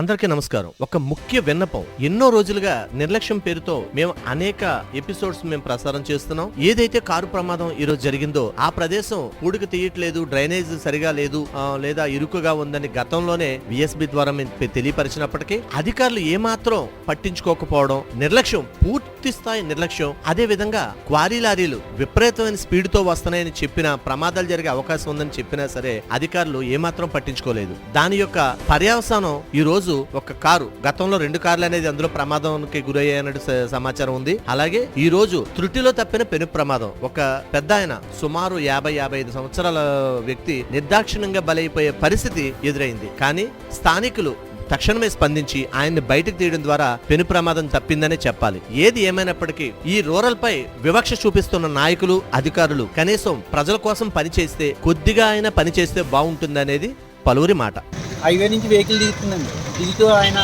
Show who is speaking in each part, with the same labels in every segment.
Speaker 1: అందరికీ నమస్కారం. ఒక ముఖ్య విన్నపం. ఎన్నో రోజులుగా నిర్లక్ష్యం పేరుతో మేము అనేక ఎపిసోడ్స్ మేము ప్రసారం చేస్తున్నాం. ఏదైతే కారు ప్రమాదం ఈ రోజు జరిగిందో ఆ ప్రదేశం పూడికి తీయట్లేదు డ్రైనేజ్ సరిగా లేదు లేదా ఇరుకుగా ఉందని గతంలోనే విఎస్బి ద్వారా మేము తెలియపరిచినప్పటికీ అధికారులు ఏమాత్రం పట్టించుకోకపోవడం నిర్లక్ష్యం పూర్తి స్థాయి నిర్లక్ష్యం అదే విధంగా క్వారీ లారీలు విపరీతమైన స్పీడ్తో వస్తున్నాయని చెప్పిన ప్రమాదాలు జరిగే అవకాశం ఉందని చెప్పినా సరే అధికారులు ఏమాత్రం పట్టించుకోలేదు. దాని యొక్క పర్యవసానం ఈ రోజు ఒక కారు గతంలో రెండు కార్లు అనేది అందులో ప్రమాదానికి గురయ్యాయన్నట్టు సమాచారం ఉంది. అలాగే ఈ రోజు త్రుటిలో తప్పిన పెను ప్రమాదం. ఒక పెద్ద ఆయన సుమారు యాభై యాభై ఐదు సంవత్సరాల వ్యక్తి నిర్దాక్షిణ్యంగా బలైపోయే పరిస్థితి ఎదురైంది. కానీ స్థానికులు తక్షణమే స్పందించి ఆయన్ని బయటకు తీయడం ద్వారా పెను ప్రమాదం తప్పిందనే చెప్పాలి. ఏది ఏమైనప్పటికీ ఈ రూరల్ పై వివక్ష చూపిస్తున్న నాయకులు అధికారులు కనీసం ప్రజల కోసం పనిచేస్తే కొద్దిగా అయినా పనిచేస్తే బాగుంటుందనేది పలువురి మాట.
Speaker 2: హైవే నుంచి వెహికల్ దిగుతుందండి. దిగుతూ ఆయన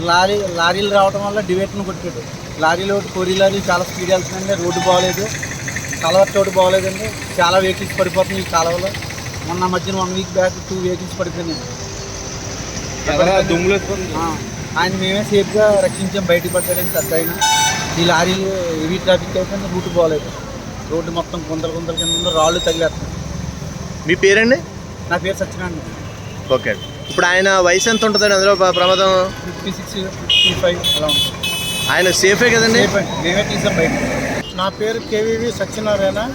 Speaker 2: లారీ లారీలు రావడం వల్ల డివేట్ను కొట్టాడు. లారీలో కోరి లారీ చాలా స్పీడ్ వెళ్తుందండి రోడ్డు బాగోలేదు. కలవర్ రోడ్డు బాగోలేదండి. చాలా వెహికల్స్ పడిపోతున్నాయి ఈ కాలువలో. మొన్న మధ్యన one week back two vehicles పడిపోయినాయి ఆ, ఆయన మేమే సేఫ్గా రక్షించాం. బయటకు పడ్డాడని పెద్ద ఆయన. ఈ లారీలు హెవీ ట్రాఫిక్ అయిపోయింది. రూట్ బాగోలేదు. రోడ్డు మొత్తం గుంతలు గుంతల కింద ఉంది, రాళ్ళు తగిలేస్తున్నాయి.
Speaker 1: మీ పేరండి?
Speaker 2: నా పేరు సత్యనారాయణ.
Speaker 1: ఓకే. ఇప్పుడు ఆయన వయసు ఎంత ఉంటుందండి అందులో ప్ర- ప్రమాదం?
Speaker 2: ఫిఫ్టీ సిక్స్ ఫిఫ్టీ ఫైవ్ అలా ఉంటుంది.
Speaker 1: ఆయన సేఫే కదండి.
Speaker 2: మేమే తీసాం బయట.
Speaker 3: నా పేరు కేవీవి సత్యనారాయణ.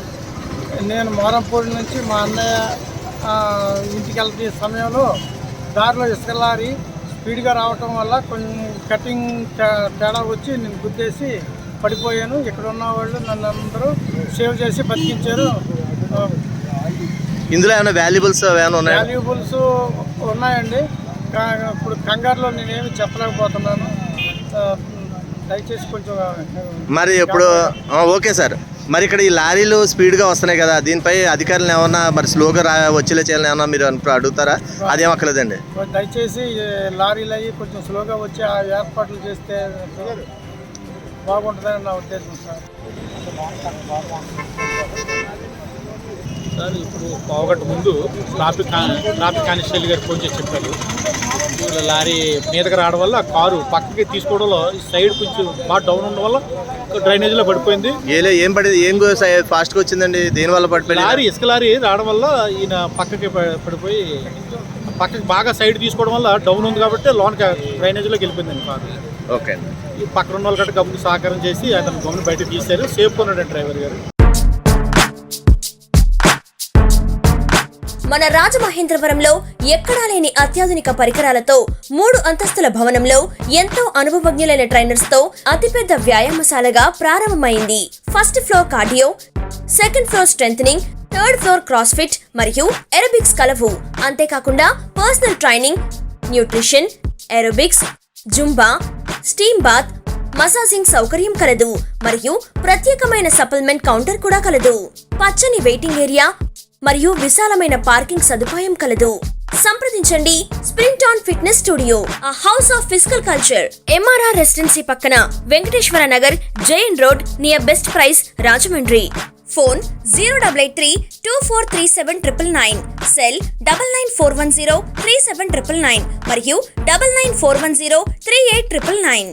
Speaker 3: నేను మోరంపూడి నుంచి మా అన్నయ్య ఇంటికి వెళ్తే సమయంలో దారిలో ఇసుక లారీ స్పీడ్గా రావటం వల్ల కొంచెం కటింగ్ తేడా వచ్చి నేను గుద్దేసి పడిపోయాను. ఇక్కడ ఉన్న వాళ్ళు నన్ను అందరూ సేవ్ చేసి బతికించారు.
Speaker 1: ఇందులో ఏమైనా వాల్యుబుల్స్ ఏమైనా ఉన్నాయా?
Speaker 3: వాల్యుబుల్స్ ఉన్నాయండి. ఇప్పుడు కంగారులో నేనేమి చెప్పలేకపోతున్నాను. దయచేసి కొంచెం
Speaker 1: మరి ఇప్పుడు ఓకే సార్. మరి ఇక్కడ ఈ లారీలు స్పీడ్గా వస్తున్నాయి కదా దీనిపై అధికారులు ఏమన్నా మరి స్లోగా రా వచ్చేలా చేయాలని ఏమన్నా మీరు అడుగుతారా? అదేం అక్కర్లేదండి.
Speaker 3: దయచేసి లారీలు అయ్యి కొంచెం స్లోగా వచ్చి ఆ ఏర్పాట్లు చేస్తే బాగుంటుందని నా ఉద్దేశం సార్.
Speaker 4: సార్ ఇప్పుడు పావుగంట ముందు ట్రాఫిక్ ట్రాఫిక్ కానిస్టేబుల్ గారు ఫోన్ చేసి చెప్పారు. లారీ మీదకి రావడం వల్ల కారు పక్కకి తీసుకోవడంలో ఈ సైడ్ కొంచెం బాగా డౌన్ ఉండడం వల్ల డ్రైనేజీలో పడిపోయింది.
Speaker 1: ఏలే ఏం పడింది? ఏం ఫాస్ట్గా వచ్చిందండి? దేని వల్ల పడిపోయింది?
Speaker 4: లారీ ఇసుక లారీ రావడం వల్ల ఈయన పక్కకి పడిపోయి పక్కకి బాగా సైడ్ తీసుకోవడం వల్ల డౌన్ ఉంది కాబట్టి లోన్కి డ్రైనేజీలోకి వెళ్ళిపోయిందండి కారు.
Speaker 1: ఓకే అండి.
Speaker 4: ఈ పక్కన ఉన్న వాళ్ళు గమ్ముకు సహకారం చేసి అతను గమ్మును బయట తీశారు. సేఫ్ ఉన్నాడు డ్రైవర్ గారు.
Speaker 5: మన రాజమహేంద్రవరంలో ఎక్కడా లేని అత్యాధునిక పరికరాలతో మూడు అంతస్తుల భవనంలో ఎంతో అనుభవజ్ఞులైన ట్రైనర్స్తో అతిపెద్ద వ్యాయామశాలగా ప్రారంభమైంది. First floor cardio second floor strength third floor CrossFit మరియు ఎరోబిక్స్ కలవు. అంతేకాకుండా personal training nutrition aerobics zumba steam bath massaging సౌకర్యం కలదు మరియు ప్రత్యేకమైన సప్లిమెంట్ కౌంటర్ కూడా కలదు. పచ్చని వెయిటింగ్ ఏరియా మరియు విశాలమైన పార్కింగ్ సదుపాయం కలదు. సంప్రదించండి sprint on fitness studio a house of physical culture M R R residency పక్కన Venkateswara Nagar Jain road near best price Rajahmundry. Phone zero double eight three two four three seven triple nine cell double nine four one zero three seven triple nine మరియు double nine four one zero three eight triple nine.